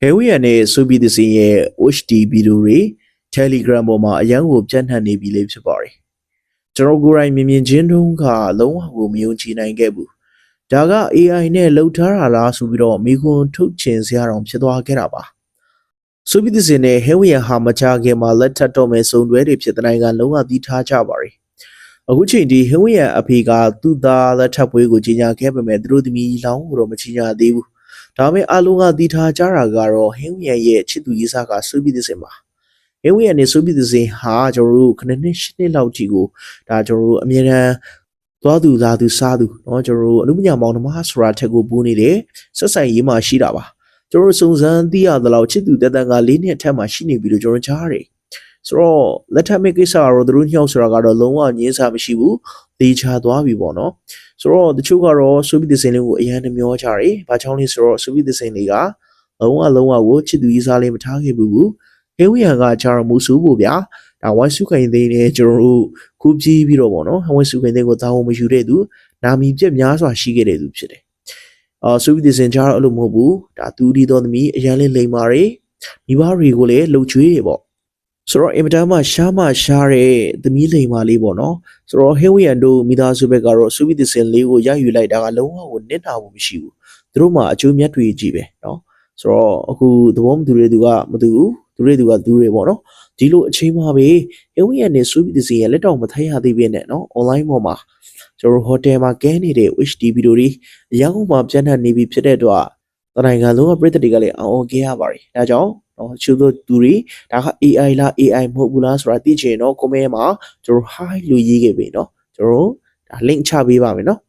ဟဲဝီယန်နဲ့ဆိုဗီဒစင်ရဲ့ HD ဗီဒီယိုတွေ Telegram ပေါ်မှာအရန်ကိုပြန့်နှံ့နေပြီလေဖြစ်ပါတယ်။ကျွန်တော်ကိုယ်တိုင်မြင်မြင်ချင်းတုန်းကလုံးဝကိုမယုံကြည်နိုင်ခဲ့ဘူး။ဒါက AI နဲ့လှုပ်ထားတာလားဆိုပြီးတော့မိခွန်းထုတ်ချင်စရာတောင်ဖြစ်သွားခဲ့တာပါ။ဆိုဗီဒစင်နဲ့ဟဲဝီယန်ဟာမကြခင်မှာလက်ထပ်တော့မဲ့စုံတွဲတွေဖြစ်တဲ့နိုင်ငံလုံးဝသီးထားကြပါတယ်။အခုချိန်ဒီဟဲဝီယန်အဖေကသူ့သားလက်ထပ်ပွဲကိုကြီးညာခဲ့ပေမဲ့သူတို့သမီးလောင်းကိုတော့မကြီးညာသေးဘူး။ ဒါပေမဲ့အလုံးကတီထားကြတာကတော့ဟင်းဝီယန်ရဲ့ချစ်သူရေးစားကစူပီသစ်စင်ပါဟင်းဝီယန်နဲ့စူပီသစ်စင်ဟာကျွန်တော်တို့ခဏနှစ်ရှစ်နှစ်လောက်ကြီးကိုဒါကျွန်တော်တို့အမြဲတမ်းသွားသူလာသူစားသူเนาะကျွန်တော်တို့အမှုပညာမောင်နှမဆိုတာထက်ကိုပူးနေတယ်ဆက်ဆိုင်ရေးမှာရှိတာပါကျွန်တော်တို့စုံစမ်းသိရသလောက်ချစ်သူတက်တန်က၄နှစ်အထက်မှာရှိနေပြီလို့ကျွန်တော်ကြားတယ်ဆိုတော့လက်ထပ်မဲ့ကိစ္စကတော့သူတို့ညှောက်ဆိုတာကတော့လုံးဝငင်းစားမရှိဘူး သေချာသွားပြီပေါ့နော်ဆိုတော့တချို့ကတော့စူပီသစင်လေးကိုအရန်နှမျောကြတယ်။ဘာကြောင့်လဲဆိုတော့စူပီသစင်လေးကလုံးဝလုံးဝကိုချစ်သူရေးစားလေးမထားခဲ့ဘူးဘူး။ဟေဝီယန်ကဂျာရမူဆူဖို့ဗျာ။ဒါဝိုင်းစုခိုင်သိန်းနဲ့ကျွန်တော်တို့ခုကြည့်ပြီးတော့ပေါ့နော်။ဝိုင်းစုခိုင်သိန်းကိုတာဝန်မယူတဲ့သူနာမည်ပြက်များစွာရှိခဲ့တဲ့သူဖြစ်တယ်။အာစူပီသစင်ဂျာရအဲ့လိုမဟုတ်ဘူး။ဒါသူဒီတော်သမီးအရန်လေးလိမ်မာတွေမိဘတွေကိုလည်းလှုပ်ချွေးရပေါ့။ ဆိုတော့အင်မတန်မှရှားမှရှားတဲ့သမီးလိမ်မာလေးပေါ့နော်။ဆိုတော့ဟေဝီယန်တို့မိသားစုဘက်ကတော့စူပီသစင်လေးကိုရယူလိုက်တာကလုံးဝကိုနစ်နာမှုမရှိဘူး။သူတို့မှအကျိုးမြတ်တွေကြီးပဲနော်။ဆိုတော့အခုသဘောမတူတဲ့သူကမတူဘူး။တူတဲ့သူကတူတယ်ပေါ့နော်။ဒီလိုအချိန်မှာပဲဟေဝီယန်နဲ့စူပီသစင်ရဲ့လက်တော့မထိုင်ရသေးပြနဲ့နော်။ online ပေါ်မှာကျွန်တော်ဟိုတယ်မှာကဲနေတဲ့ HD ဗီဒီယိုတွေအရောက်မှပြန်ထန်နေပြီဖြစ်တဲ့အတွက်တနိုင်ငံလုံးကပြည်သူတွေကလည်းအော်အော်ခဲ့ရပါတယ်။ဒါကြောင့် နော်ချို့တို့သူတွေဒါက AI လား AI မဟုတ်ဘူးလားဆိုတာသိချင်တော့ comment မှာကျွန်တော် hi လို့ရေးခဲ့ပြီနော်ကျွန်တော်ဒါ link ချပေးပါမယ်နော်